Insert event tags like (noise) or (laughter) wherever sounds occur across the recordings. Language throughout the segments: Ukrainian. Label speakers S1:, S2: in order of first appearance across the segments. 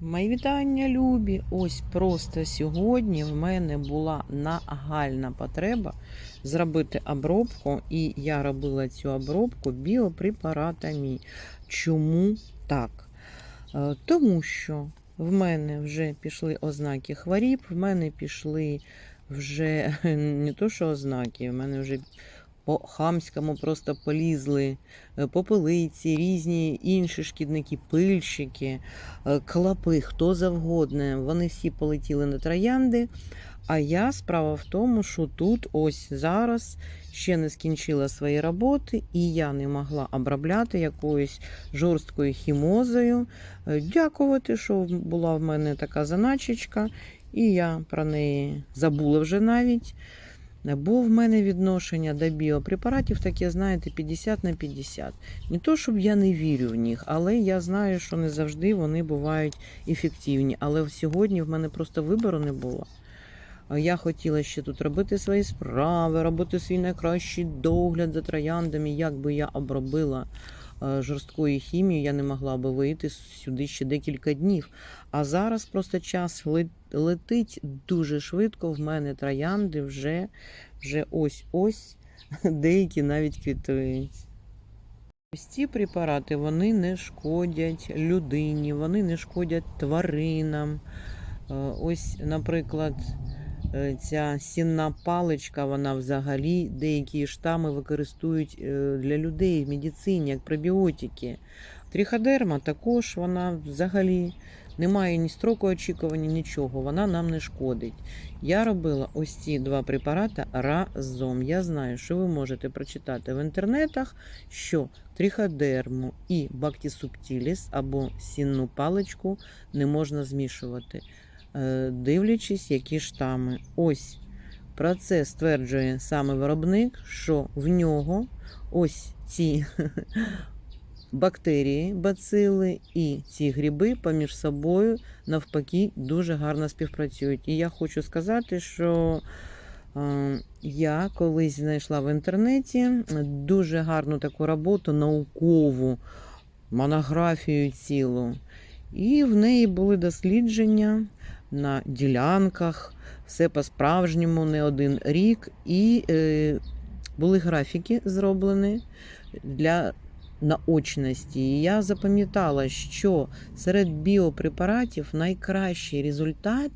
S1: Мої вітання, любі. Ось просто сьогодні в мене була нагальна потреба зробити обробку, і я робила цю обробку біопрепаратами. Чому так? Е, Тому що в мене вже пішли ознаки хворіб, в мене пішли вже (laughs) не то, що ознаки, в мене вже по хамському просто полізли е, попелиці, різні інші шкідники, пильщики е, клапи, хто завгодно, вони всі полетіли на троянди. А я справа в тому, що тут ось зараз ще не скінчила свої роботи, і я не могла обробляти якоюсь жорсткою хімозою. Е, Дякувати, що була в мене така заначечка, і я про неї забула вже навіть. Бо в мене відношення до біопрепаратів таке, знаєте, 50 на 50. Не то, щоб я не вірю в них, але я знаю, що не завжди вони бувають ефективні. Але сьогодні в мене просто вибору не було. Я хотіла ще тут робити свої справи, робити свій найкращий догляд за трояндами. Як би я обробила е, жорсткою хімією, я не могла би вийти сюди ще декілька днів. А зараз просто час летить дуже швидко. В мене троянди вже, вже ось-ось, (laughs) деякі навіть квітують. Ось ці препарати вони не шкодять людині, вони не шкодять тваринам. Е, Ось, наприклад, ця сінна паличка, вона взагалі деякі штами використовують е, для людей в медицині як пробіотики. Тріходерма також вона взагалі не має ні строку очікування, нічого. Вона нам не шкодить. Я робила ось ці два препарати разом. Я знаю, що ви можете прочитати в інтернетах, що тріходерму і бактісубтіліс або сінну паличку не можна змішувати, е, дивлячись, які штами. Ось про це стверджує саме виробник, що в нього ось ці (laughs) бактерії, бацили і ці гриби поміж собою навпаки дуже гарно співпрацюють. І я хочу сказати, що е, я колись знайшла в інтернеті дуже гарну таку роботу, наукову монографію цілу. І в неї були дослідження на ділянках, все по-справжньому, не один рік. І е, були графіки зроблені для наочності. І я запам'ятала, що серед біопрепаратів найкращий результат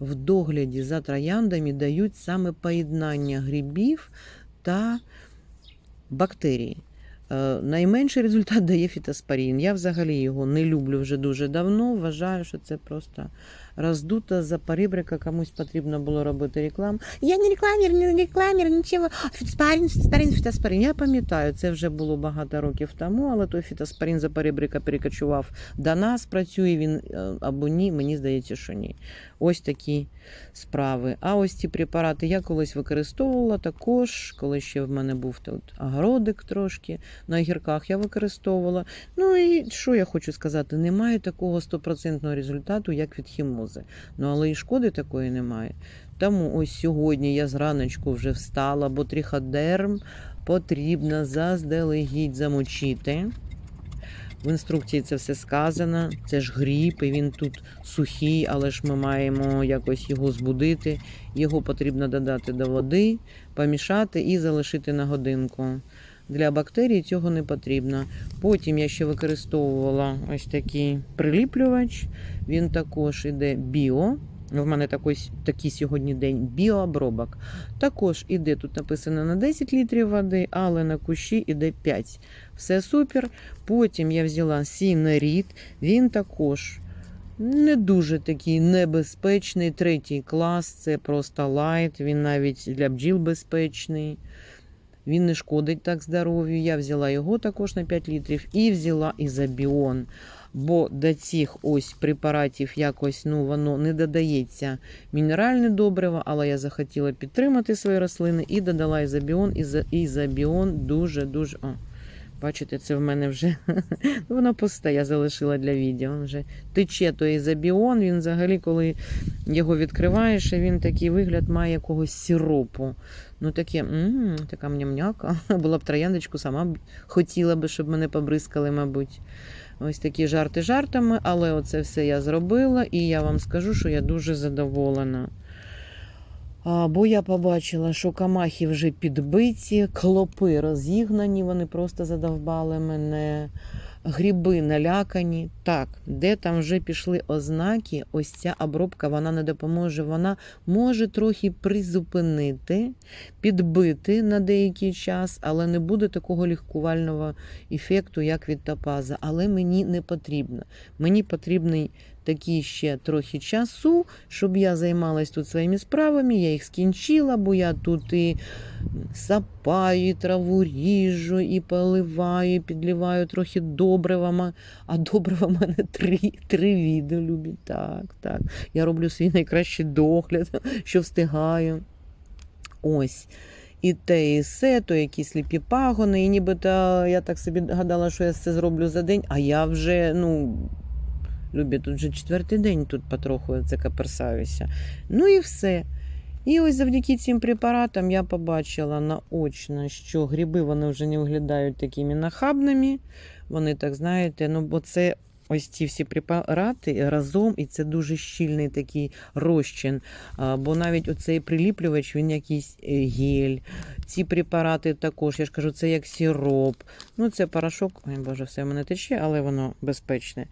S1: в догляді за трояндами дають саме поєднання грибів та бактерій. Е, Найменший результат (laughs) дає фітоспорін. Я взагалі його не люблю вже дуже давно. Вважаю, що це просто роздута запорібрика, комусь потрібно було робити рекламу. Я не рекламір, не рекламір, нічого. Фітоспорін, фітоспорін, фітоспорін. Я пам'ятаю, це вже було багато років тому, але той фітоспорін запорібрика перекочував до нас. Працює він е, або ні, мені здається, що ні. Ось такі справи. А ось ці препарати я колись використовувала також, коли ще в мене був тут огородик трошки на огірках я використовувала. Ну і що я хочу сказати, немає такого стопроцентного результату, як від хімози. Ну але і шкоди такої немає. Тому ось сьогодні я зраночку вже встала, бо тріходерм потрібно заздалегідь замочити. В інструкції це все сказано. Це ж гріб, і він тут сухий, але ж ми маємо якось його збудити. Його потрібно додати до води, помішати і залишити на годинку. Для бактерій цього не потрібно. Потім я ще використовувала ось такий приліплювач. Він також іде біо. В мене такий, такий сьогодні день біообробок. Також іде тут написано на 10 літрів води, але на кущі іде 5. Все супер. Потім я взяла сінеріт. Він також не дуже такий небезпечний. Третій клас це просто лайт. Він навіть для бджіл безпечний. Він не шкодить так здоров'ю. Я взяла його також на 5 літрів і взяла ізобіон. Бо до цих ось препаратів якось ну, воно не додається мінеральне добриво, але я захотіла підтримати свої рослини і додала ізобіон. Ізобіон дуже-дуже. Бачите, це в мене вже (laughs) воно пусте, я залишила для відео. Вже тече той ізобіон. Він взагалі, коли його відкриваєш, він такий вигляд має якогось сиропу. Ну таке, така мнямняка. (laughs) Була б трояндочку, сама б хотіла би, щоб мене побризкали, мабуть. Ось такі жарти жартами, але оце все я зробила, і я вам скажу, що я дуже задоволена. А, бо я побачила, що камахи вже підбиті, клопи розігнані, вони просто задовбали мене. Гриби налякані. Так, де там вже пішли ознаки, ось ця обробка вона не допоможе. Вона може трохи призупинити, підбити на деякий час, але не буде такого лікувального ефекту, як від топаза. Але мені не потрібно. Мені потрібний такий ще трохи часу, щоб я займалась тут своїми справами, я їх скінчила, бо я тут і сапаю, траву ріжу, і поливаю, і підливаю трохи добривами. А добрива в мене три, три відео любі. Так, так. Я роблю свій найкращий догляд, (laughs) що встигаю. Ось. І те, і все, то якісь сліпі пагони, і нібито я так собі гадала, що я це зроблю за день, а я вже, ну, любі, тут вже четвертий день тут потроху це каперсаюся. Ну і все. І ось завдяки цим препаратам я побачила наочно, що гриби вони вже не виглядають такими нахабними. Вони так знаєте, ну бо це ось ці всі препарати разом, і це дуже щільний такий розчин. Бо навіть оцей приліплювач, він якийсь е, гель. Ці препарати також, я ж кажу, це як сироп. Ну, це порошок, ой боже, все в мене тече, але воно безпечне.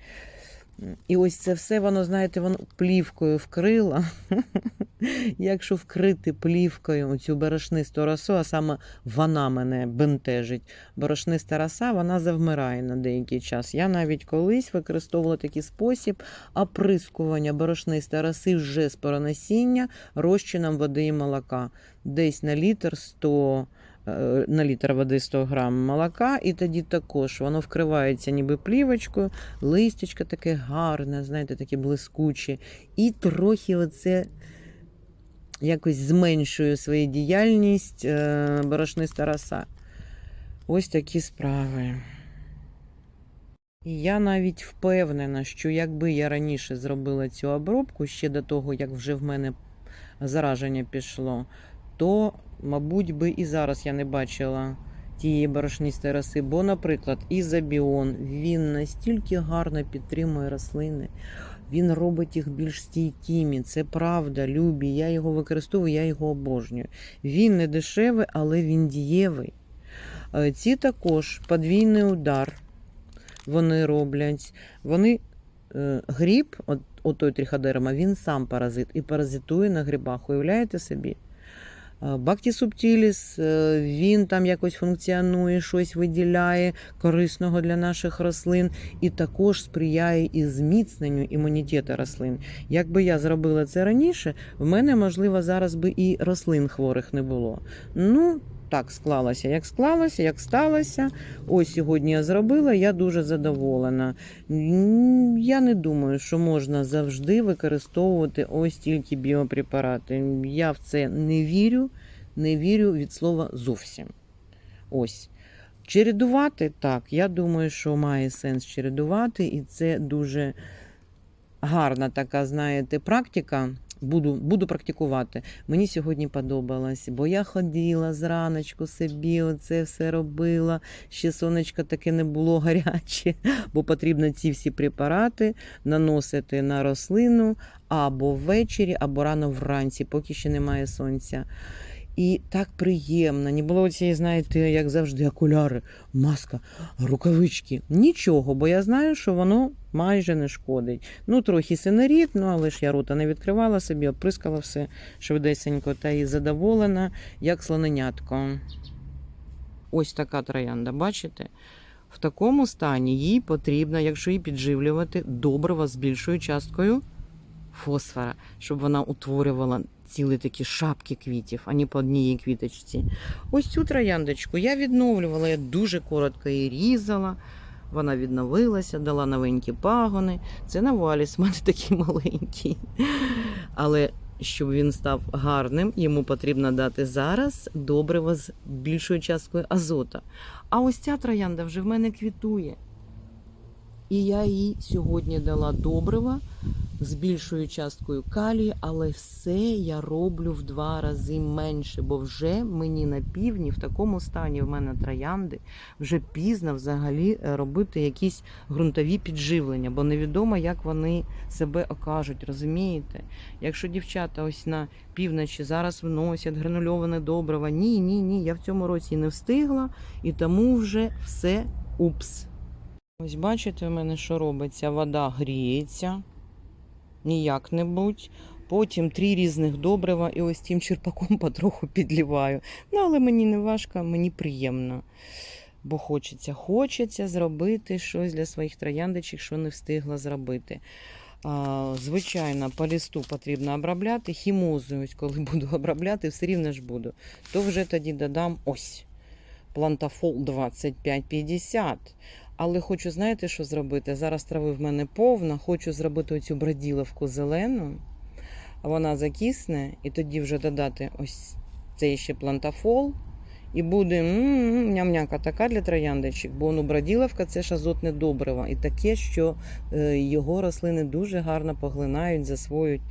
S1: І ось це все, воно, знаєте, воно плівкою вкрило. (laughs) Якщо вкрити плівкою цю борошнисту росу, а саме вона мене бентежить. Борошниста роса, вона завмирає на деякий час. Я навіть колись використовувала такий спосіб оприскування борошнистої роси вже з поронасіння розчином води і молока. Десь на літр 100 е, на літр води 100 грам молока, і тоді також воно вкривається ніби плівочкою, листячко таке гарне, знаєте, таке блискуче. І трохи оце якось зменшує свою діяльність е, борошниста роса. Ось такі справи. Я навіть впевнена, що якби я раніше зробила цю обробку ще до того, як вже в мене зараження пішло, то, мабуть, би і зараз я не бачила тієї борошнистої роси. Бо, наприклад, ізобіон, він настільки гарно підтримує рослини, він робить їх більш стійкими. Це правда, любі. Я його використовую, я його обожнюю. Він не дешевий, але він дієвий. Е, Ці також подвійний удар вони роблять. Вони е, гріб, от, от той тріходерма, він сам паразит і паразитує на грибах. Уявляєте собі? Бакті субтіліс, е, він там якось функціонує, щось виділяє корисного для наших рослин і також сприяє і зміцненню імунітету рослин. Якби я зробила це раніше, в мене, можливо, зараз би і рослин хворих не було. Ну, так склалося, як склалося, як сталося. Ось сьогодні я зробила, я дуже задоволена. Я не думаю, що можна завжди використовувати ось тільки біопрепарати. Я в це не вірю, не вірю від слова зовсім. Ось. Чередувати так, я думаю, що має сенс чередувати, і це дуже гарна така, знаєте, практика. Буду, буду практикувати. Мені сьогодні подобалось, бо я ходила зраночку собі, оце все робила. Ще сонечко таке не було (laughs) гаряче, бо потрібно ці всі препарати наносити на рослину або ввечері, або рано вранці, поки ще немає сонця. І так приємно. Не було цієї, знаєте, як завжди, окуляри, маска, рукавички. Нічого, бо я знаю, що воно майже не шкодить. Ну, трохи синеріт, ну але ж я рота не відкривала собі, оприскала все швидесенько та і задоволена, як слоненятко. Ось така троянда, бачите? В такому стані їй потрібно, якщо її підживлювати, добрива з більшою часткою фосфора, щоб вона утворювала цілі такі шапки квітів, а не по одній квіточці. Ось цю трояндочку я відновлювала, я дуже коротко її різала. Вона відновилася, дала новенькі пагони. Це наваліс, в мене (laughs) такий маленький. Але щоб він став гарним, йому потрібно дати зараз добриво з більшою часткою азота. А ось ця троянда вже в мене квітує. І я їй сьогодні дала добрива з більшою часткою калію, але все я роблю в два рази менше, бо вже мені на півдні в такому стані в мене троянди, вже пізно взагалі е, робити якісь ґрунтові підживлення, бо невідомо, як вони себе окажуть, розумієте? Якщо дівчата ось на півночі зараз вносять гранульоване добриво, ні, ні, ні, я в цьому році не встигла, і тому вже все упс. Ось бачите, у мене що робиться? Вода гріється ніяк-небудь. Потім три різних добрива і ось тим черпаком (laughs) потроху підліваю. Ну, але мені не важко, мені приємно. Бо хочеться, хочеться зробити щось для своїх трояндочок, що не встигла зробити. Звичайно, по листу потрібно обробляти. Хімозою, ось коли (laughs) буду обробляти, все рівно ж буду. То вже тоді додам ось плантафол 2550. Але хочу, знаєте, що зробити? Зараз трави в мене повна, хочу зробити оцю броділовку зелену. Вона закисне, і тоді вже додати ось цей ще плантафол. І буде ням-няка така для трояндочок, бо ну, броділовка це ж азотне добриво. І таке, що е, його рослини дуже гарно поглинають, засвоюють.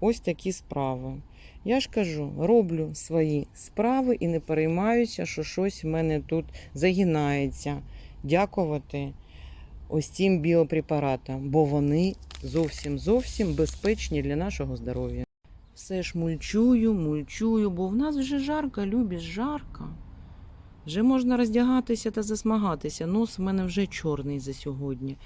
S1: Ось такі справи. Я ж кажу, роблю свої справи і не переймаюся, що щось в мене тут загинається. Дякувати ось цим біопрепаратам, бо вони зовсім зовсім безпечні для нашого здоров'я. Все ж мульчую, мульчую, бо в нас вже жарко, любиш, жарко. Вже можна роздягатися та засмагатися. Нос в мене вже чорний за сьогодні.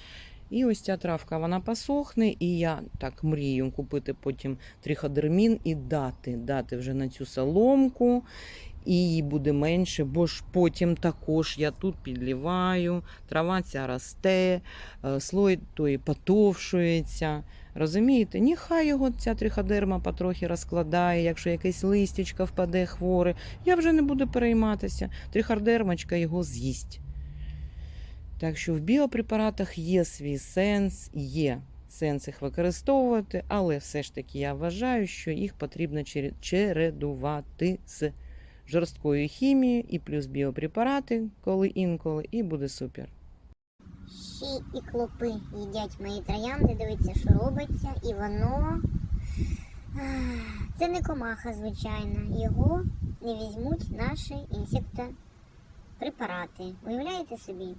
S1: І ось ця травка вона посохне, і я так мрію купити потім триходермін і дати, дати вже на цю соломку, і її буде менше, бо ж потім також я тут підліваю, трава ця росте, е, слой той потовшується. Розумієте, нехай його ця триходерма потрохи розкладає, якщо якесь листячко впаде хворе, я вже не буду перейматися. Триходермочка його з'їсть. Так що в біопрепаратах є свій сенс, є сенс їх використовувати, але все ж таки я вважаю, що їх потрібно чередувати з жорсткою хімією і плюс біопрепарати, коли інколи, і буде супер.
S2: Ще і клопи їдять мої троянди, дивіться, що робиться, і воно. Це не комаха, звичайно. Його не візьмуть наші інсектопрепарати. Уявляєте собі?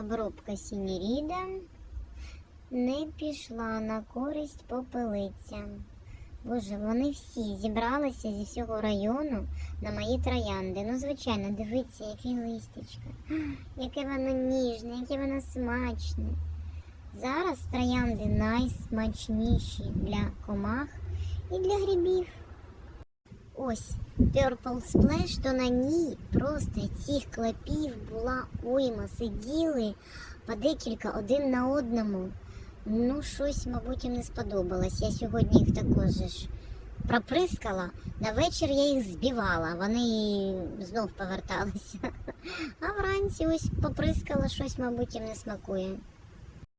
S2: Обробка сініріда не пішла на користь попелицям. Боже, вони всі зібралися зі всього району на мої троянди. Ну, звичайно, дивіться, яке листячко. (gasps) Яке воно ніжне, яке воно смачне. Зараз троянди найсмачніші для комах і для грибів. Ось Purple Splash, то на ній просто цих клопів була уйма. Сиділи по декілька один на одному. Ну, щось, мабуть, їм не сподобалось. Я сьогодні їх також ж проприскала. На вечір я їх збивала, вони знов поверталися. (laughs) А вранці ось поприскала щось, мабуть, їм не смакує.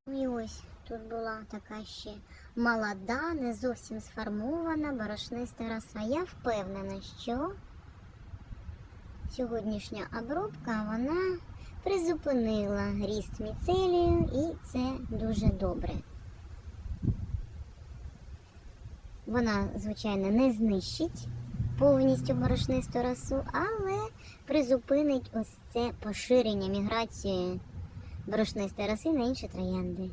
S2: Ну і ось тут була така ще молода, не зовсім сформована, борошниста роса. Я впевнена, що сьогоднішня обробка вона призупинила ріст міцелію, і це дуже добре. Вона, звичайно, не знищить повністю борошнисту росу, але призупинить ось це поширення міграції борошнистої роси на інші троянди.